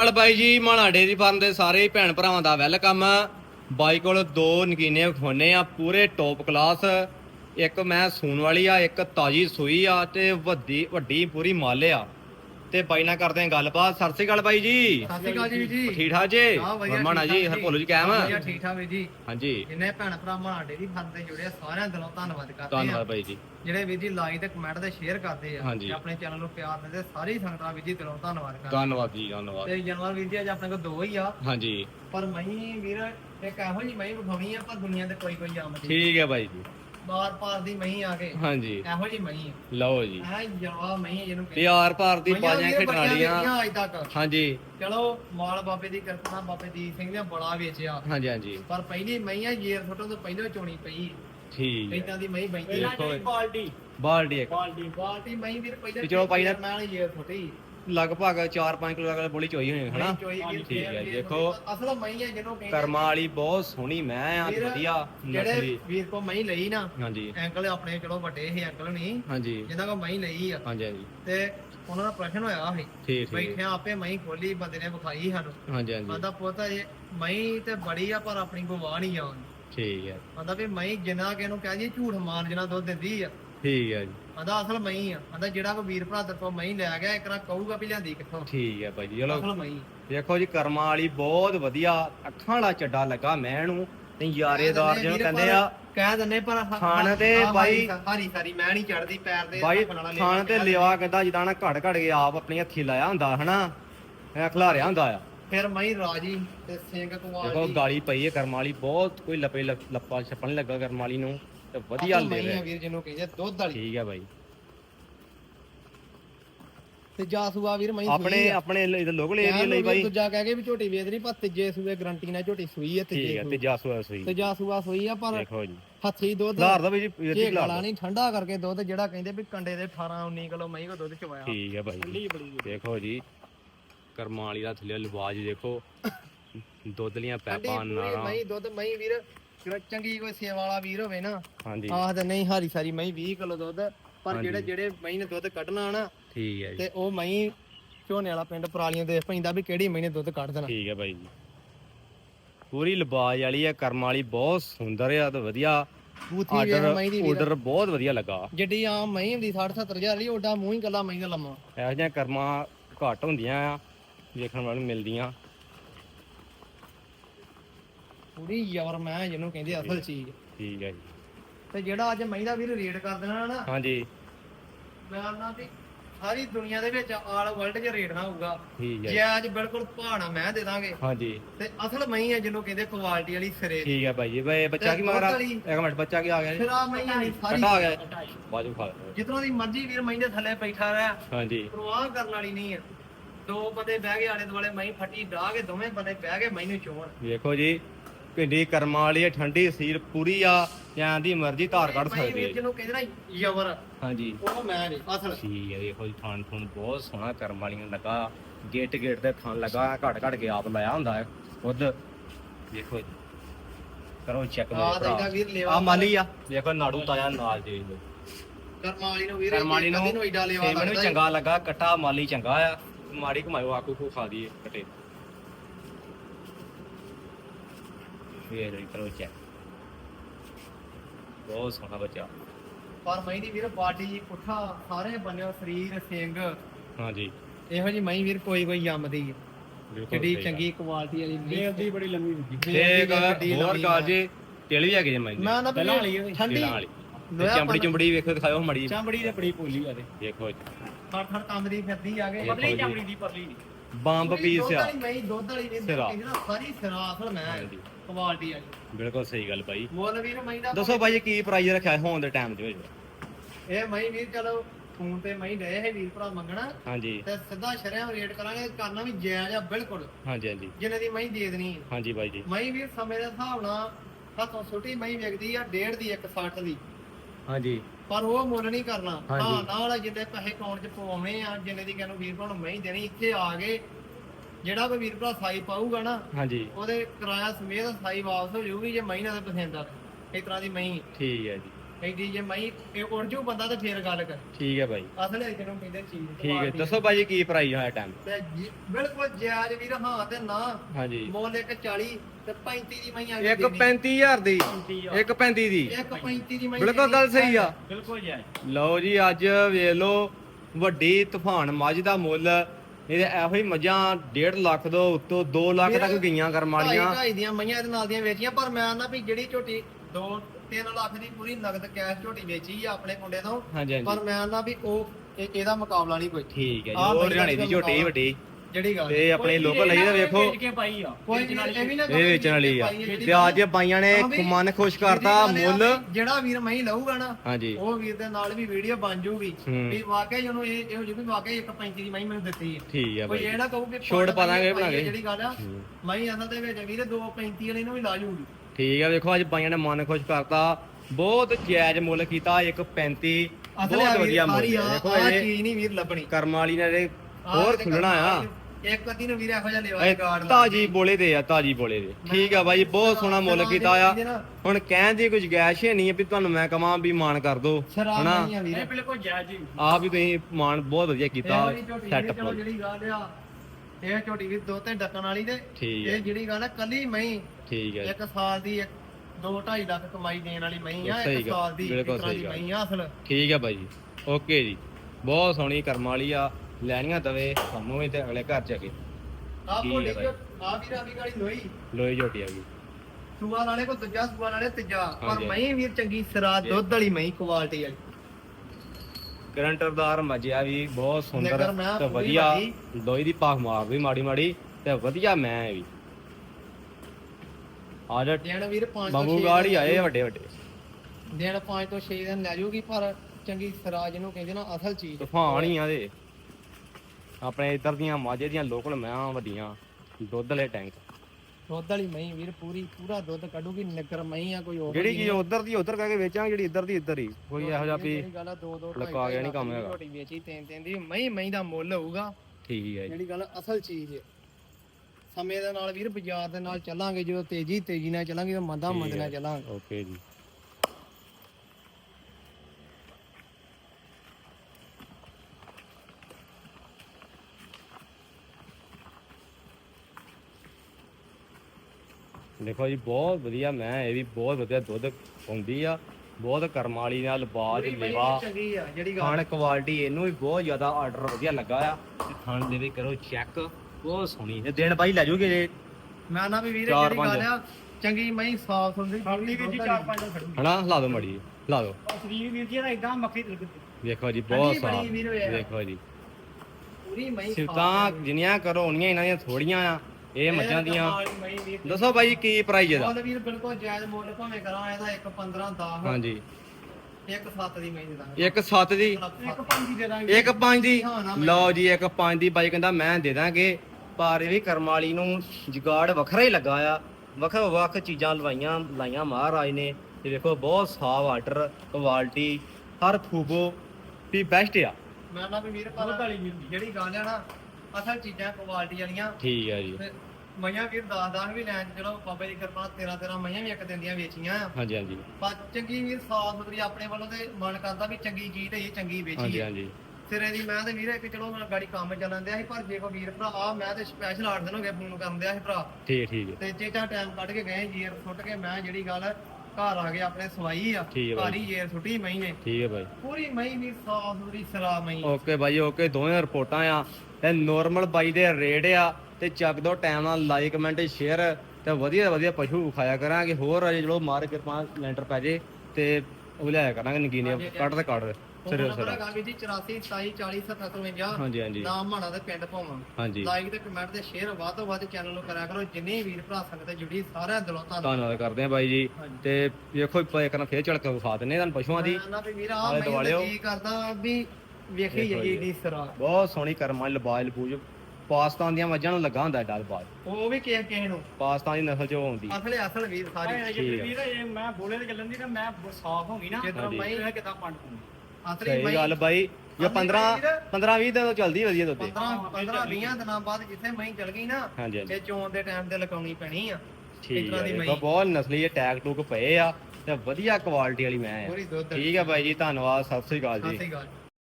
ਹਾਲ ਬਾਈ ਜੀ ਮਾਣਾ dairy farm ਦੇ ਸਾਰੇ ਭੈਣ ਭਰਾਵਾਂ ਦਾ ਵੈਲਕਮ। ਬਾਈ ਕੋਲ ਦੋ ਨਗੀਨੇ ਖੋਨੇ ਆ, ਪੂਰੇ ਟੌਪ ਕਲਾਸ ਇੱਕ ਮੈਂ ਸੂਣ ਵਾਲੀ ਆ, ਇੱਕ ਤਾਜੀ ਸੂਈ ਆ ਤੇ ਵੱਡੀ ਵੱਡੀ ਪੂਰੀ ਮਾਲ ਆ। ਤੇ ਬਾਈ ਨਾਲ ਕਰਦੇ ਆ ਗੱਲਬਾਤ। ਸਤਿ ਸ੍ਰੀ ਅਕਾਲ ਬਾਈ ਜੀ। ਸਤਿ ਸ਼੍ਰੀ ਅਕਾਲ ਜੀ ਜੀ। ਠੀਕ ਠਾਕ ਜੀ? ਹਾਂ ਵਧੀਆ ਠੀਕ ਜੀ ਠਾਕ ਹਰਪੋਲੂ ਜੀ ਕਾਇਮ? ਵਧੀਆ ਠੀਕ ਠਾਕ ਵੀ ਜੀ। ਹਾਂਜੀ। ਜਿੰਨੇ ਭੈਣ ਭਰਾ ਮਾਡੇ ਦੀ ਫਨ ਤੇ ਜੁੜੇ ਆ, ਸਾਰਿਆਂ ਦਿਲੋਂ ਧੰਨਵਾਦ ਕਰਦੇ ਆ। ਧੰਨਵਾਦ ਬਾਈ ਜੀ। ਜਿਹੜੇ ਵੀਰ ਜੀ ਲਾਈਕ ਤੇ ਕਮੈਂਟ ਤੇ ਸ਼ੇਅਰ ਕਰਦੇ ਆ ਹਾਂਜੀ। ਤੇ ਆਪਣੇ ਚੈਨਲ ਨੂੰ ਪਿਆਰ ਦਿੰਦੇ ਸਾਰੀ ਸੰਗਤਾਂ ਵੀਰ ਜੀ ਦਿਲੋਂ ਧੰਨਵਾਦ ਕਰਦੇ ਧੰਨਵਾਦ ਜੀ ਧੰਨਵਾਦ। ਤੇ ਜਨਵਰ ਵੀਰ ਜੀ ਅੱਜ ਆਪਣੇ ਕੋਲ ਦੋ ਹੀ ਆ। ਹਾਂਜੀ। ਪਰ ਮਹੀਂ ਵੀਰ ਇੱਕ ਇਹੋ ਜਿਹੀ ਮਹੀਂ ਵਿਖਾਉਣੀ ਆ ਪਰ ਦੁਨੀਆ ਤੇ ਕੋਈ ਕੋਈ ਆਮਦੀ ਠੀਕ ਹੈ ਬਾਈ ਜੀ। ਬਾਰ ਪਾਰ ਦੀ ਮਹੀਂ ਆ ਕੇ। ਹਾਂਜੀ। ਇਹੋ ਜਿਹੀ ਮਹੀਂ। ਆ ਲਓ ਜੀ। ਐ ਜਵਾ ਮਹੀਂ ਜਿਹਨੂੰ ਕਹਿੰਦੇ। ਪਿਆਰ ਭਾਰ ਦੀ ਮਹੀਆਂ ਬਾਜਾਂ ਬੜੀਆਂ ਵੇਚੀਆਂ ਅੱਜ ਤੱਕ। ਹਾਂਜੀ। ਚਲੋ ਮਾਲ ਬਾਬੇ ਦੀ ਕਿਰਪਾ ਨਾਲ ਬਾਬੇ ਦੀਪ ਸਿੰਘ ਨੇ ਬੜਾ ਵੇਚਿਆ। ਹਾਂਜੀ ਹਾਂਜੀ। ਪਰ ਪਹਿਲੀ ਮਈਆਂ ਜੇਰ ਫੋਟੋ ਤੋਂ ਪਹਿਲਾਂ ਚੋਣੀ ਪਈ। ਠੀਕ ਹੈ। ਇਦਾਂ ਦੀ ਬਾਲਟੀ ਇੱਕ। ਬਾਲਟੀ ਬਾਲਟੀ ਮਈ ਵੀਰ ਪਹਿਲਾਂ ਤੇ ਚਲੋ ਭਾਈ ਨਾਲ ਜੇਰ ਫੋਟੀ ਲਗਭਗ 4-5 ਕਿਲੋ ਤੱਕ ਬੋਲੀ ਚੋਈ ਹੋਣੀ ਹਨਾ? ਚੋਈ ਵੀਰ ਠੀਕ ਹੈ ਦੇਖੋ। ਅਸਲ ਮਈ ਹੈ ਜਿਹਨੂੰ ਕਹਿੰਦੇ ਕਰਮਾਂ ਵਾਲੀ ਬਹੁਤ ਸੋਹਣੀ ਮੈਂ ਆ ਵੀਰ, ਵਧੀਆ ਜਿਹੜੇ ਨਸਲੀ। ਵੀਰ ਕੋ ਮਈ ਲਈ ਨਾ ਹਾਂਜੀ। ਅੰਕਲ ਆਪਣੇ ਚਲੋ ਵੱਡੇ ਸੀ ਅੰਕਲ ਨਹੀਂ ਹਾਂਜੀ। ਜਿਨ੍ਹਾਂ ਕੋ ਮਈ ਲਈ ਆ। ਹਾਂਜੀ ਹਾਂਜੀ। ਤੇ ਉਹਨਾਂ ਦਾ ਪ੍ਰਸ਼ਨ ਹੋਇਆ ਸੀ ਠੀਕ ਠੀਕ। ਬੈਠਿਆ ਆਪੇ ਮਈ ਖੋਲੀ ਬੰਦੇ ਨੇ ਵਿਖਾਈ ਸਾਨੂੰ। ਹਾਂਜੀ ਹਾਂਜੀ। ਆਂਦਾ ਪੁੱਤ ਇਹ ਮਈ ਤੇ ਬੜੀ ਆ ਪਰ ਆਪਣੀ ਕੋ ਵਾਹ ਨਹੀਂ ਆਉਂਦੀ। ਠੀਕ ਹੈ। ਆਂਦਾ ਵੀ ਮਈ ਜਿੰਨਾ ਕਿ ਇਹਨੂੰ ਕਹਿ ਜੀ ਝੂਠ ਮਾਰ ਜਿੰਨਾ ਦੁੱਧ ਦਿੰਦੀ ਆ। ਠੀਕ ਹੈ ਜੀ। ਆਂਦਾ ਅਸਲ ਮਈ ਆ। ਆਂਦਾ ਜਿਹੜਾ ਕੋ ਵੀਰ ਭਰਾ ਤੋਂ ਮਈ ਲੈ ਗਿਆ ਇੱਕ ਰਾ ਕਹੂਗਾ ਵੀ ਲਿਆਂਦੀ ਕਿੱਥੋਂ? ਠੀਕ ਹੈ ਭਾਈ ਜੀ ਚਲੋ। ਅਸਲ ਮਈ ਦੇਖੋ ਜੀ ਕਰਮਾਂ ਵਾਲੀ ਬਹੁਤ ਵਧੀਆ ਅੱਖਾਂ ਵਾਲਾ ਚੱਡਾ ਲੱਗਾ ਮੈਂ ਨੂੰ। ਤੇ ਯਾਰੇਦਾਰ ਜਿਹਨੂੰ ਕਹਿੰਦੇ ਆ। ਕਹਿ ਦਿੰਨੇ ਪਰ ਖਾਣ ਤੇ ਬਾਈ- ਹਾਰੀ- ਸਾਰੀ ਮੈਂ ਨਹੀਂ ਚੜਦੀ ਪੈਰ ਦੇ ਬਾਈ ਥਾਣ ਤੇ ਲਿਆ ਕਹਿੰਦਾ ਜਿੱਦਾਂ ਨਾ ਘੜ ਘੜ ਕੇ ਆਪ ਆਪਣੀ ਹੱਥੀ ਲਾਇਆ ਹੁੰਦਾ ਹਨਾ? ਐ ਖਿਲਾਰਿਆ ਹੁੰਦਾ ਆ। ਫਿਰ ਮਈ ਰਾਜੀ ਤੇ ਸਿੰਘ ਕੁਮਾਰ ਦੇਖੋ ਗਾਲੀ ਪਈ ਹੈ ਕਰਮਾਂ ਵਾਲੀ ਬਹੁਤ ਕੋਈ ਲੱਪੇ ਲੱਪ- ਛੱਪਣ ਲੱਗਾ ਕਰਮਾਂ ਵਾਲੀ ਨੂੰ। ਤੇ ਵਧੀਆ ਲੈ ਆ ਰਿਹਾ। ਵੀਰ ਜਿਹਨੂੰ ਕਹਿੰਦੇ ਦੁੱਧ ਵਾਲੀ। ਠੀਕ ਹੈ ਬਾਈ। ਤੇ ਜਾਸੂਆ ਵੀਰ ਮਈ ਆਪਣੇ ਆਪਣੇ ਲੋਕਲ ਏਰੀਆ ਲਈ ਬਾਈ। ਦੂਜਾ ਕਹਿ ਕੇ ਵੀ ਝੋਟੀ ਵੇਚ ਨਹੀਂ ਪਰ ਤੀਜੇ ਸੂਏ ਗਰੰਟੀ ਨਾਲ ਝੋਟੀ ਸੂਈ ਹੈ ਠੀਕ ਤੀਜੇ ਹੈ ਸੂਏ ਤੇ ਜਾਸੂ ਸਹੀ ਤੇ ਜਾਸੂਆ ਸੂਈ ਆ ਪਰ ਦੇਖੋ ਜੀ। ਹੱਥੀ ਦੁੱਧ ਲਾਰ ਦਾ ਵੀ ਜੀ ਜੀ ਇਹ ਲਾਰ ਨਹੀਂ ਠੰਡਾ ਕਰਕੇ ਦੁੱਧ ਜਿਹੜਾ ਕਹਿੰਦੇ ਵੀ ਕੰਡੇ ਦੇ 18 19 ਕਿਲੋ ਮਈ ਕੋ ਦੁੱਧ ਚਵਾਇਆ ਠੀਕ ਹੈ ਬਾਈ ਦੇਖੋ ਜੀ ਕਰਮਾਂ ਵਾਲੀ ਦਾ ਥੱਲੇ ਲਿਵਾਜ ਦੇਖੋ। ਦੁੱਧ ਲੀਆਂ ਪੈਪਾਂ ਨਾਲਾਂ। ਮਈ ਦੁੱਧ ਮਈ ਵੀਰ ਜਿਹੜਾ ਚੰਗੀ ਕੋਈ ਸੇਵਾ ਵਾਲਾ ਵੀਰ ਹੋਵੇ ਨਾ ਹਾਂਜੀ। ਆਖਦੇ ਨਹੀਂ ਹਾਰੀ ਸਾਰੀ ਮਈ 20 ਕਿਲੋ ਦੁੱਧ ਪਰ। ਜਿਹੜੇ ਜਿਹੜੇ ਮਈ ਨੇ ਦੁੱਧ ਕੱਢਣਾ ਨਾ ਠੀਕ ਹੈ ਜੀ। ਤੇ ਉਹ ਮਈ ਝੋਨੇ ਵਾਲਾ ਪਿੰਡ ਪਰਾਲੀਆਂ ਦੇਖ ਪੈਂਦਾ ਵੀ ਕਿਹੜੀ ਮਈ ਨੇ ਦੁੱਧ ਕੱਢ ਦੇਣਾ। ਠੀਕ ਹੈ ਬਾਈ ਜੀ। ਪੂਰੀ ਲਿਬਾਜ ਵਾਲੀ ਹੈ ਕਰਮਾਂ ਵਾਲੀ ਬਹੁਤ ਸੁੰਦਰ ਆ ਤੇ ਵਧੀਆ। ਆਰਡਰ ਬਹੁਤ ਵਧੀਆ ਲੱਗਾ। ਜਿੱਡੀ ਆ ਮਈ ਹੁੰਦੀ 60 70 ਹਜ਼ਾਰ ਲਈ ਓਡਾ ਮੂੰਹ ਹੀ ਗੱਲਾਂ ਮਈ ਦਾ ਲੰਮਾ ਇਹੋ ਜਿਹੀਆਂ ਕਰਮਾਂ ਘੱਟ ਹੁੰਦੀਆਂ ਆ ਵੇਖਣ ਵਾਲੇ ਮਿਲਦੀਆਂ। ਪੂਰੀ ਯਵਰ ਮੈਂ ਜਿਹਨੂੰ ਕਹਿੰਦੇ ਅਸਲ ਚੀਜ਼। ਠੀਕ ਹੈ ਜੀ। ਤੇ ਜਿਹੜਾ ਅੱਜ ਮਈ ਦਾ ਵੀਰ ਰੇਟ ਕਰ ਦੇਣਾ ਨਾ ਹਾਂਜੀ। ਮੈਂ ਆਨਾ ਵੀ ਸਾਰੀ ਦੁਨੀਆ ਦੇ ਵਿੱਚ ਆਲ ਵਰਲਡ 'ਚ ਰੇਟ ਨਾ ਹੋਊਗਾ ਠੀਕ ਹੈ ਜੇ ਅੱਜ ਬਿਲਕੁਲ ਭਾਣਾ ਮੈਂ ਦੇ ਦਾਂਗੇ। ਹਾਂਜੀ। ਤੇ ਅਸਲ ਮਈ ਹੈ ਜਿਹਨੂੰ ਕਹਿੰਦੇ ਕੁਆਲਿਟੀ ਵਾਲੀ ਸਿਰੇ ਠੀਕ ਹੈ ਭਾਈ ਜੀ। ਬਈ ਬੱਚਾ ਕੀ ਮਗਰ ਆ? ਇੱਕ ਮਿੰਟ ਬੱਚਾ ਕੀ ਆ ਗਿਆ ਜੀ? ਫਿਰ ਆ ਮਈ ਨਹੀਂ ਸਾਰੀ ਕੱਟਾ ਆ ਗਿਆ ਬਾਜੂ ਖਾ। ਜਿਤਨਾ ਦੀ ਮਰਜ਼ੀ ਵੀਰ ਮਈ ਦੇ ਥੱਲੇ ਬੈਠਾ ਰਹਿ। ਹਾਂਜੀ। ਪਰਵਾਹ ਕਰਨ ਵਾਲੀ ਨਹੀਂ ਹੈ। ਦੋ ਬੰਦੇ ਬਹਿ ਗਏ ਆਲੇ ਦੁਆਲੇ ਮਈ ਫੱਟੀ ਡਾਹ ਕੇ ਦੋਵੇਂ ਬੰਦੇ ਬਹਿ ਗਏ ਮੈਨੂੰ ਚੋਣ। ਵੇਖੋ ਜੀ। ਭਿੰਡੀ ਕਰਮਾਂ ਵਾਲੀ ਠੰਡੀ ਸੀਰ ਪੂਰੀ ਆ ਜਾਂ ਦੀ ਮਰਜ਼ੀ ਧਾਰ ਕੱਢ ਸਕਦੀ ਹੈ ਜਿਹਨੂੰ ਕਹਿੰਦੇ ਨਾ ਯਵਰ ਹਾਂਜੀ। ਉਹ ਮੈਂ ਨਹੀਂ ਅਸਲ। ਠੀਕ ਹੈ ਦੇਖੋ ਜੀ ਥਾਨ ਥੂਨ ਬਹੁਤ ਸੋਹਣਾ ਕਰਮ ਵਾਲੀ ਨੂੰ ਲੱਗਾ। ਗੇਟ ਗੇਟ ਦੇ ਥਾਨ ਲੱਗਾ ਘੜ ਘੜ ਕੇ ਆਪ ਲਾਇਆ ਹੁੰਦਾ ਹੈ। ਖੁਦ ਦੇਖੋ ਜੀ। ਕਰੋ ਚੈੱਕ ਆ ਤਾਂ ਇਹਦਾ ਵੀਰ ਲੇਵਾ ਆ ਮਾਲੀ ਆ। ਦੇਖੋ ਨਾੜੂ ਤਾਇਆ ਨਾਲ ਦੇ ਦਿਓ ਕਰਮਾਂ ਵਾਲੀ ਨੂੰ ਵੀਰ ਕਰਮਾਲੀ ਨੂੰ ਨੂੰ ਏਡਾ ਲੇਵਾ ਸੇਮ ਨੂੰ ਲੱਗਦਾ ਚੰਗਾ ਲੱਗਾ ਕਟਾ ਮਾਲੀ ਚੰਗਾ ਆ। ਮਾੜੀ ਕਮਾਇਓ ਆਕੂ ਕੋ ਖਾ ਦਈਏ ਕਟੇ। ਇਹ ਰਹੀ ਕਰੋ ਚੈੱਕ ਬਹੁਤ ਸੋਹਣਾ ਬੱਚਾ। ਪਰ ਮਈ ਦੀ ਵੀਰ ਬਾਡੀ ਪੁੱਠਾ ਸਾਰੇ ਬੰਨਿਓ ਸਰੀਰ ਸਿੰਘ ਹਾਂਜੀ। ਇਹੋ ਜੀ ਮਈ ਵੀਰ ਕੋਈ ਕੋਈ ਜੰਮਦੀ ਹੈ ਬਿਲਕੁਲ ਸਹੀ ਚੰਗੀ ਕੁਆਲਿਟੀ ਵਾਲੀ ਮਈ ਦੀ ਬੜੀ ਲੰਮੀ ਹੁੰਦੀ। ਤੇ ਇੱਕ ਹੋਰ ਕਾਜੇ ਤੇਲ ਵੀ ਹੈਗੇ ਜੇ ਮੈਂ ਮੈਂ ਨਾ ਪਹਿਲਾਂ ਵਾਲੀ। ਹੈ। ਠੰਡੀ ਤੇ ਲੋਹਾ ਚੰਬੜੀ ਚੰਬੜੀ ਵੇਖੋ ਦਿਖਾਓ ਮੜੀ ਚਾਂਬੜੀ ਤੇ ਬੜੀ ਪੋਲੀ ਆ ਤੇ ਦੇਖੋ ਜੀ। ਫੜ ਫੜ ਕੰਮ ਦੀ ਫਿਰਦੀ ਆ ਗਏ ਪਤਲੀ ਜੀ। ਚਾਂਬੜੀ ਦੀ ਪਰਲੀ ਦੀ ਬੰਬ ਪੀਸ ਆ। ਵਾਲੀ ਮਈ ਦੁੱਧ ਵਾਲੀ ਸਿਰਾ। ਨਾ ਸਾਰੀ ਸਿਰਾ ਅਸਲ ਮੈਂ। ਹਾਂਜੀ। ਕੁਆਲਿਟੀ ਵਾਲੀ ਬਿਲਕੁਲ ਸਹੀ ਗੱਲ ਭਾਈ। ਮੁੱਲ ਵੀਰ ਮਈ ਦਾ ਦੱਸੋ ਭਾਈ ਕੀ ਪ੍ਰਾਈਸ ਰੱਖਿਆ ਹੋਣ ਦੇ ਟਾਈਮ ਦੇ ਵਿੱਚ? ਇਹ ਮਈ ਵੀਰ ਚਲੋ ਫੋਨ ਤੇ ਮਈ ਗਏ ਹੈ ਵੀਰ ਭਰਾ ਮੰਗਣਾ ਹਾਂਜੀ। ਤੇ ਸਿੱਧਾ ਸ਼ਰਿਆਂ ਰੇਟ ਕਰਾਂਗੇ ਕਰਨਾ ਵੀ ਜਾਇਜ਼ ਆ ਬਿਲਕੁਲ। ਹਾਂਜੀ ਹਾਂਜੀ। ਜਿੰਨੇ ਦੀ ਮਈ ਦੇ ਦੇਣੀ। ਹੈ। ਹਾਂਜੀ ਭਾਈ ਜੀ। ਮਈ ਵੀਰ ਸਮੇਂ ਦੇ ਹਿਸਾਬ ਨਾਲ ਹੱਥੋਂ ਛੋਟੀ ਮਈ ਵਿਕਦੀ ਆ ਡੇਢ ਦੀ 160 ਦੀ। ਹਾਂਜੀ। ਪਰ ਉਹ ਮੁੱਲ ਨਹੀਂ ਕਰਨਾ। ਹਾਂਜੀ। ਹਾਂ ਨਾਲ ਜਿੰਨੇ ਪੈਸੇ ਅਕਾਊਂਟ 'ਚ ਪਵਾਉਣੇ ਆ ਜਿੰਨੇ ਦੀ ਕਿਨੂੰ ਵੀਰ ਭਰਾ ਨੂੰ ਮਈ ਦੇਣੀ ਇੱਥੇ ਆ ਗਏ। ਜਿਹੜਾ ਕੋਈ ਵੀਰ ਭਰਾ ਸਾਈ ਪਾਊਗਾ ਨਾ ਹਾਂਜੀ। ਉਹਦੇ ਕਿਰਾਇਆ ਸਮੇਤ ਸਾਈ ਵਾਪਸ ਹੋ ਜਾਊਗੀ ਜੇ ਮਈ ਨਾਲ ਪਸੰਦ ਆ। ਇਸ ਤਰ੍ਹਾਂ ਦੀ ਮਈ ਠੀਕ ਹੈ ਜੀ। ਐਡੀ ਜੇ ਮਈ ਇਹ ਉੜ ਜੂ ਬੰਦਾ ਤੇ ਫੇਰ ਗੱਲ ਕਰ। ਠੀਕ ਹੈ ਬਾਈ। ਅਸਲ ਵਿੱਚ ਇਹਨੂੰ ਕਹਿੰਦੇ ਚੀਜ਼ ਠੀਕ ਹੈ। ਦੱਸੋ ਬਾਈ ਕੀ ਪ੍ਰਾਈਸ ਹੈ ਟਾਈਮ ਤੇ? ਜੀ- ਬਿਲਕੁਲ ਜਾਇਜ਼ ਵੀਰ ਹਾਂ ਤੇ ਨਾ। ਹਾਂਜੀ। ਮੁੱਲ ਇੱਕ 40 ਤੇ 35 ਦੀ ਮਈ ਆ ਗਈ ਇੱਕ 35000 ਦੀ। ਇੱਕ 35 ਦੀ। ਇੱਕ 35 ਦੀ ਮਈ ਬਿਲਕੁਲ ਗੱਲ ਸਹੀ ਆ। ਬਿਲਕੁਲ ਜਾਏ ਲਓ ਜੀ ਅੱਜ ਵੇਖ ਲਓ ਵੱਡੀ ਤੂਫਾਨ ਮੱਝ ਦਾ ਮੁੱਲ ਇਹਦੇ ਇਹੋ ਹੀ ਮੱਝਾਂ 1.5 ਲੱਖ ਤੋਂ ਉੱਤੋਂ 2 ਲੱਖ ਤੱਕ ਗਈਆਂ ਕਰਮ ਵਾਲੀਆਂ ਢਾਈ ਦੀਆਂ ਮਈਆਂ ਇਹਦੇ ਨਾਲ ਦੀਆਂ ਵੇਚੀਆਂ ਪਰ ਮੈਂ ਨਾ ਵੀ ਜਿਹੜੀ ਝੋਟੀ 2 3 ਲੱਖ ਦੀ ਪੂਰੀ ਨਗਦ ਕੈਸ਼ ਝੋਟੀ ਵੇਚੀ ਆ ਆਪਣੇ ਮੁੰਡੇ ਤੋਂ ਹਾਂਜੀ ਹਾਂਜੀ। ਪਰ ਮੈਂ ਨਾ ਵੀ ਉਹ ਇਹ- ਇਹਦਾ ਮੁਕਾਬਲਾ ਨਹੀਂ ਕੋਈ। ਠੀਕ ਹੈ ਜੀ ਆਹ ਉਹ ਮੱਝਾਂ ਹਰਿਆਣੇ ਦੀ ਝੋਟੀ। ਵੱਡੀ। ਜਿਹੜੀ ਗੱਲ ਤੇ ਆਪਣੇ ਲੋਕਲ ਲਈ ਤਾਂ ਵੇਖੋ। ਵੇਚ ਕੇ ਪਾਈ ਆ। ਕੋਈ ਵੇਚਣ ਵਾਲੀ ਇਹ ਵੀ ਨਾ ਇਹ ਵੇਚਣ ਵਾਲੀ ਆ। ਤੇ ਅੱਜ ਬਾਈਆਂ ਨੇ ਮਨ ਖੁਸ਼ ਕਰਤਾ ਗੱਲ ਆ ਮੁੱਲ। ਜਿਹੜਾ ਵੀਰ ਮਹੀਂ ਲਊਗਾ ਨਾ ਹਾਂਜੀ। ਉਹ ਵੀਰ ਦੇ ਨਾਲ ਵੀ ਵੀਡੀਓ ਬਣ ਜੂਗੀ। ਵੀ ਵਾਕਈ ਉਹਨੂੰ ਇਹ ਇਹੋ ਜਿਹੀ ਵੀ ਵਾਕਈ ਇੱਕ 35 ਦੀ ਮਹੀਂ ਮੈਨੂੰ ਦਿੱਤੀ ਹੈ। ਠੀਕ ਹੈ ਕੋਈ ਬਾਈ ਇਹ ਨਾ ਕਹੂ ਕਿ ਛੋਟ ਪਾ ਦਾਂਗੇ। ਜਿਹੜੀ ਗੱਲ ਆ। ਮਹੀਂ ਅਸਲ ਦੇ ਵਿੱਚ ਵੀਰੇ 235 ਵਾਲੀ ਨੂੰ ਵੀ ਲਾ ਜੂਗੀ। ਠੀਕ ਹੈ ਵੇਖੋ ਅੱਜ ਬਾਈਆਂ ਨੇ ਮਨ ਖੁਸ਼ ਕਰਤਾ। ਬਹੁਤ ਜਾਇਜ਼ ਮੁੱਲ ਕੀਤਾ 1.35 ਅਸਲ ਬਹੁਤ ਆ ਵਧੀਆ ਮੁੱਲ ਆ। ਦੇਖੋ ਆਹ ਇਹ ਚੀਜ਼ ਨਹੀਂ ਵੀਰ ਲੱਭਣੀ। ਕਰਮ ਵਾਲੀ ਨੇ ਹੋਰ ਤੇ ਖੁੱਲਣਾ ਆ। ਇੱਕ ਅੱਧੀ ਨੂੰ ਵੀਰ ਇਹੋ ਜਿਹਾ ਲੈਵਾ ਇਹ ਗਾਰਡ ਤਾਜੀ ਬੋਲੇ ਦੇ ਆ ਤਾਜੀ ਬੋਲੇ ਦੇ। ਠੀਕ ਆ ਬਾਈ ਬਹੁਤ ਸੋਹਣਾ ਮੁੱਲ ਕੀਤਾ ਆ। ਹੁਣ ਕਹਿਣ ਦੀ ਕੁਝ ਗੈਸ਼ ਹੀ ਨਹੀਂ ਵੀ ਤੁਹਾਨੂੰ ਮੈਂ ਕਹਾਂ ਵੀ ਮਾਨ ਕਰ ਦੋ ਹਨਾ? ਨਹੀਂ ਆ ਵੀਰ। ਇਹ ਬਿਲਕੁਲ ਜਾਇਜ਼ ਜੀ ਆ ਵੀ ਤੁਸੀਂ ਮਾਨ ਬਹੁਤ ਵਧੀਆ ਕੀਤਾ ਇਹ ਵਾਲੀ ਝੋਟੀ ਸੈੱਟ ਵੀਰ ਚਲੋ ਜਿਹੜੀ ਗੱਲ ਆ ਇਹ ਝੋਟੀ ਵੀ ਦੋ ਤਿੰਨ ਡੱਕਣ ਵਾਲੀ ਹੈ ਇਹ ਜਿਹੜੀ ਗੱਲ ਆ ਕੱਲੀ ਮਹੀਂ। ਠੀਕ ਹੈ ਇੱਕ ਸਾਲ ਦੀ ਇੱਕ 2.5 ਲੱਖ ਕਮਾਈ ਦੇਣ ਵਾਲੀ ਮਹੀਂ ਆ ਇੱਕ ਸਾਲ ਦੀ ਬਿਲਕੁਲ ਸਹੀ ਦੀ ਗੱਲ। ਮਹੀਂ ਆ ਅਸਲ। ਠੀਕ ਹੈ ਬਾਈ ਜੀ ਓਕੇ ਜੀ। ਬਹੁਤ ਸੋਹਣੀ ਕਰਮ ਵਾਲੀ ਆ। ਲੈਣੀਆਂ ਦਵੇ ਸਾਨੂੰ ਵੀ ਤੇ ਅਗਲੇ ਘਰ ਚ ਕੇ। ਆ ਠੀਕ ਭੋਲੀ ਹੈ ਬਾਈ। ਆ ਵੀ ਰਾਵੀ ਵਾਲੀ ਲੋਈ। ਲੋਈ ਝੋਟੀ ਆ ਗਈ। ਸੂਆ ਵਾਲੇ ਕੋ ਦੂਜਾ ਸੂਆ ਵਾਲੇ ਤੀਜਾ। ਪਰ ਹਾਂਜੀ। ਮਹੀਂ ਵੀਰ ਚੰਗੀ ਸਰਾ ਦੁੱਧ ਵਾਲੀ ਮਹੀਂ ਕੁਆਲਿਟੀ ਵਾਲੀ। ਕਰੰਟਰਦਾਰ ਮਜਿਆ ਵੀ ਬਹੁਤ ਸੁੰਦਰ ਨਗਰ ਮੈਂ ਤੇ ਪੂਰੀ ਵਧੀਆ। ਲੋਈ ਦੀ ਪਾਖ ਮਾਰ ਵੀ ਮਾੜੀ ਮਾੜੀ ਤੇ ਵਧੀਆ ਮੈਂ ਹੈ ਵੀ। ਆ ਜਾ ਦੇਣ ਵੀਰ 5 ਤੋਂ ਬੰਬੂ ਛੇ ਗਾੜ ਹੀ ਦਿਨ ਆਏ ਆ ਵੱਡੇ ਵੱਡੇ। ਦੇਣ 5 ਤੋਂ 6 ਦਿਨ ਲੈ ਜਾਊਗੀ ਪਰ ਚੰਗੀ ਸਰਾ ਜਿਹਨੂੰ ਕਹਿੰਦੇ ਨਾ ਅਸਲ ਚੀਜ਼। ਤੂਫਾਨ ਹੀ ਆ ਦੇ ਆਪਣੇ ਇੱਧਰ ਦੀਆਂ ਮਾਝੇ ਦੀਆਂ ਲੋਕਲ ਮੈਂ ਵੱਡੀਆਂ ਦੁੱਧ ਵਾਲੇ ਟੈਂਕ ਦੁੱਧ ਵਾਲੀ ਮਹੀਂ ਵੀਰ ਪੂਰੀ ਪੂਰਾ ਦੁੱਧ ਕੱਢੂਗੀ ਨਿੱਗਰ ਮਹੀਂ ਆ ਕੋਈ ਹੋਰ ਜਿਹੜੀ ਚੀਜ਼ ਉਧਰ ਦੀ ਉਧਰ ਕਹਿ ਕੇ ਵੇਚਾਂਗੇ ਜਿਹੜੀ ਇੱਧਰ ਦੀ ਇੱਧਰ ਹੀ। ਕੋਈ ਇਹੋ ਜਿਹਾ ਵੀ ਗੱਲ ਆ ਦੋ ਦੋ ਲੁਕਾ ਗਿਆ ਨੀ ਕੰਮ ਹੈਗਾ। ਝੋਟੀ ਵੇਚੀ ਤਿੰਨ ਤਿੰਨ ਦੀ। ਮਹੀਂ ਮਹੀਂ ਦਾ ਮੁੱਲ ਹੋਊਗਾ। ਠੀਕ ਹੈ ਜਿਹੜੀ ਗੱਲ ਅਸਲ ਚੀਜ਼ ਹੈ। ਸਮੇਂ ਦੇ ਨਾਲ ਵੀਰ ਬਾਜ਼ਾਰ ਦੇ ਨਾਲ ਚੱਲਾਂਗੇ ਜਦੋਂ ਤੇਜ਼ੀ ਤੇਜ਼ੀ ਨਾਲ ਚੱਲਾਂਗੇ ਤਾਂ ਮੰਦਾ। ਨਾਲ ਚੱਲਾਂਗੇ। ਓਕੇ ਜੀ। ਦੇਖੋ ਜੀ ਬਹੁਤ ਵਧੀਆ ਮੈਂ ਇਹ ਵੀ ਬਹੁਤ ਵਧੀਆ ਦੁੱਧ ਪਾਉਂਦੀ ਆ। ਬਹੁਤ ਕਰਮ ਵਾਲੀ ਨਾਲ ਬਾਜ ਲੇਵਾ ਚੰਗੀ ਆ ਜਿਹੜੀ ਗੱਲ ਖਾਣ ਕੁਆਲਿਟੀ ਇਹਨੂੰ ਵੀ ਬਹੁਤ ਜ਼ਿਆਦਾ ਆਰਡਰ ਵਧੀਆ ਲੱਗਾ ਆ। ਤੇ ਖਾਣ ਦੇ ਵੀ ਕਰੋ ਚੈੱਕ ਬਹੁਤ ਸੋਹਣੀ ਇਹ ਦਿਨ ਬਾਈ ਲੈ ਜੂਗੇ ਜੇ? ਮੈਂ ਨਾ ਵੀ ਵੀਰੇ ਜਿਹੜੀ ਗੱਲ ਆ ਚੰਗੀ ਮਹੀਂ ਸਾਫ਼ ਸੁਥਰੀ ਸਾਡੀ ਵੀਰ ਜੀ ਚਾਰ ਪੰਜ ਖੜੂ ਹਨਾ ਲਾ ਦੋ ਮੜੀ ਲਾ ਦੋ ਸਰੀਰ ਵੀਰ ਜੀ ਦਾ ਇਦਾਂ ਮੱਖੀ ਤਿਲਕ ਦੇਖੋ ਜੀ ਬਹੁਤ ਸਾਫ਼। ਦੇਖੋ ਜੀ। ਪੂਰੀ ਮਹੀਂ ਸਿਫਤਾਂ ਜਿੰਨੀਆਂ ਕਰੋ ਉਨੀਆਂ ਇਹਨਾਂ ਦੀਆਂ ਥੋੜੀਆਂ ਆ। ਇਹ ਮੱਝਾਂ ਦੀਆਂ। ਦੱਸੋ ਬਾਈ ਕੀ ਪ੍ਰਾਈਸ ਇਹਦਾ? ਮੁੱਲ ਵੀਰ ਬਿਲਕੁਲ ਜਾਇਜ਼ ਮੁੱਲ ਭਾਵੇਂ ਕਰਾਂ ਇਹਦਾ 1 15 10 ਹਾਂਜੀ। ਇੱਕ 7 ਦੀ ਮਹੀਂ ਦੇ ਦਾਂਗੇ ਇੱਕ 7 ਦੀ? ਇੱਕ ਦੀ ਦੇ ਦਾਂਗੇ ਇੱਕ 5 ਦੀ? ਹਾਂ ਨਾ ਲਓ ਜੀ ਇੱਕ 5 ਦੀ। ਬਾਈ ਕਹਿੰਦਾ ਮੈਂ ਦੇ ਦਾਂਗੇ। ਪਰ ਇਹ ਵੀ ਨੂੰ ਜੁਗਾੜ ਵੱਖਰਾ ਹੀ ਲੱਗਾ ਆ। ਵੱਖ ਵੱਖ ਚੀਜ਼ਾਂ ਲਵਾਈਆਂ ਲਾਈਆਂ ਮਹਾਰਾਜ ਨੇ। ਤੇ ਦੇਖੋ ਬਹੁਤ ਸਾਫ਼ ਆਰਡਰ ਕੁਆਲਿਟੀ ਹਰ ਫੂਬੋ ਵੀ ਬੈਸਟ ਆ। ਮੈਂ ਨਾ ਵੀ ਵੀਰ ਪਰ। ਜਿਹੜੀ ਗੱਲ ਆ ਨਾ ਅਸਲ ਚੀਜ਼ਾਂ ਕੁਆਲਿਟੀ ਵਾਲੀਆਂ। ਠੀਕ ਹੈ ਜੀ। ਤੇ ਮਈਆਂ ਵੀਰ 10 10 ਵੀ ਲੈਣ ਚਲੋ ਬਾਬਾ ਜੀ ਕਿਰਪਾ 13 13 ਮਈਆਂ ਵੀ ਇੱਕ ਦਿਨ ਦੀਆਂ ਵੇਚੀਆਂ। ਆ ਹਾਂਜੀ ਹਾਂਜੀ। ਪਰ ਚੰਗੀ ਵੀਰ ਸਾਫ਼ ਸੁਥਰੀ ਆਪਣੇ ਵੱਲੋਂ ਤੇ ਮਨ ਕਰਦਾ ਵੀ ਚੰਗੀ ਚੀਜ਼ ਤੇ ਇਹ ਚੰਗੀ ਹਾਂਜੀ ਹਾਂਜੀ। ਸਿਰੇ ਦੀ ਮੈਂ ਤੇ ਵੀਰ ਇੱਕ ਚਲੋ ਮੈਂ ਗਾੜੀ ਕੰਮ ਚੱਲਣ ਦਿਆ ਸੀ ਪਰ ਜੇ ਕੋ ਵੀਰ ਭਰਾ ਆ ਮੈਂ ਤੇ ਸਪੈਸ਼ਲ 8 ਦਿਨ ਹੋ ਫੋਨ ਕਰਨ ਦਿਆ ਸੀ ਭਰਾ। ਠੀਕ ਠੀਕ ਹੈ ਤੇ ਚੇਚਾ ਟਾਈਮ ਕੱਢ ਕੇ ਗਏ ਜੀਰ ਸੁੱਟ ਕੇ ਮੈਂ ਜਿਹੜੀ ਗੱਲ ਘਰ ਆ ਕੇ ਆਪਣੇ ਸਵਾਈ ਆ ਠੀਕ ਹੈ ਬਾਈ। ਘਰ ਹੀ ਜੇਰ ਸੁੱਟੀ ਮਈ ਨੇ। ਠੀਕ ਹੈ ਬਾਈ। ਪੂਰੀ ਮਈ ਵੀ ਸਾਫ਼ ਸੁਥਰੀ ਸਰਾ ਮਈ। ਓਕੇ ਬਾਈ ਓਕੇ ਦੋਵੇਂ ਰਿਪੋਰਟਾਂ ਆ। ਤੇ ਨੋਰਮਲ ਬਾਈ ਦੇ ਰੇਟ ਆ ਤੇ ਚੱਕ ਦੋ ਟਾਈਮ ਨਾਲ ਲਾਈਕ ਕਮੈਂਟ ਸ਼ੇਅਰ ਤੇ ਵਧੀਆ ਵਧੀਆ ਪਸ਼ੂ ਖਾਇਆ ਕਰਾਂਗੇ। ਹੋਰ ਅਜੇ ਜਦੋਂ ਮਾਰ ਕਿਰਪਾ ਲੈਂਟਰ ਪੈ ਜੇ ਤੇ ਉਹ ਲਿਆਇਆ ਕਰਾਂਗੇ ਨਗੀਨੇ। ਕੱਢ ਤੇ ਕੱਢ। ਸਿਰੇ ਨੰਬਰ ਸਿਰੇ ਹੈਗਾ ਵੀਰ ਜੀ 84 27 40 57 ਹਾਂਜੀ ਹਾਂਜੀ। ਨਾਮ ਮਾਣਾ ਤੇ ਪਿੰਡ ਭਾਵਾਂ। ਹਾਂਜੀ। ਲਾਈਕ ਤੇ ਕਮੈਂਟ ਤੇ ਸ਼ੇਅਰ ਵੱਧ ਤੋਂ ਵੱਧ ਚੈਨਲ ਨੂੰ ਕਰਿਆ ਕਰੋ। ਜਿੰਨੇ ਵੀਰ ਭਰਾ ਸੰਗਤ ਜੁੜੀ ਸਾਰਿਆਂ ਦਿਲੋਂ ਧੰਨਵਾਦ। ਧੰਨਵਾਦ ਕਰਦੇ ਆ ਬਾਈ ਜੀ। ਤੇ ਵੇਖੋ ਇੱਕ ਨਾ ਫੇਰ ਝਲਕ ਵਿਖਾ ਦਿੰਨੇ ਤੁਹਾਨੂੰ ਪਸ਼ੂਆਂ ਦੀ। ਨਾ ਵੀ ਵੀਰਾ ਮੈਂ। ਕੀ ਕਰਦਾ ਵੀ ਵੇਖੀ ਜਾਈਏ ਜੀ। ਦੀ ਸਰਾ। ਬਹੁਤ ਸੋਹਣੀ ਕਰਮਾਂ ਲਬਾਜ ਲਬੂਜ। ਪਾਕਿਸਤਾਨ ਦੀਆਂ ਮੱਝਾਂ ਨੂੰ ਲੱਗਾ ਹੁੰਦਾ ਏਡਾ ਲਬਾਜ ਉਹ ਵੀ ਕਿਸੇ ਕਿਸੇ ਨੂੰ। ਪਾਕਿਸਤਾਨ ਦੀ ਨਸਲ ਚੋਂ ਆਉਂਦੀ ਅਸਲੇ ਅਸਲ ਵੀਰ ਸਾਰੀ। ਭਾਵੇਂ ਜੇ ਵੀਰ ਇਹ ਮੈਂ ਬੋਲੇ ਤੇ ਚੱਲਣ ਦੀ ਤਾਂ ਮੈਂ ਸਾਫ਼ ਹੋ ਗਈ ਨਾ। ਜਿੱਦਾਂ ਹਾਂਜੀ। ਇਹ ਕਿਦਾਂ ਪੰਡ ਪੂੰ ਅਸਲੀ ਸਹੀ ਗੱਲ ਬਾਈ। ਜੇ 15 15 20 ਦਿਨ ਤੋਂ ਚੱਲਦੀ ਵਧੀਆ ਦੁੱਧ 15 15 20 ਦਿਨਾਂ ਬਾਅਦ ਜਿੱਥੇ ਮਈ ਚਲ ਗਈ ਨਾ ਹਾਂਜੀ ਹਾਂਜੀ। ਤੇ ਚੋਣ ਦੇ ਟਾਈਮ ਤੇ ਲਗਾਉਣੀ ਪੈਣੀ ਆ। ਠੀਕ ਦੀ ਦੇਖੋ ਮਹੀਂ। ਬਹੁਤ ਨਸਲੀ ਇਹ ਟੈਗ ਟੂਕ ਪਏ ਆ ਤੇ ਵਧੀਆ ਕੁਆਲਿਟੀ ਵਾਲੀ ਮੈਂ ਆ। ਪੂਰੀ ਦੁੱਧ ਠੀਕ ਹੈ। ਬਾਈ ਜੀ ਧੰਨਵਾਦ। ਸਤਿ ਸ੍ਰੀ ਅਕਾਲ ਸਤਿ ਜੀ ਸ਼੍ਰੀ ਅਕਾਲ।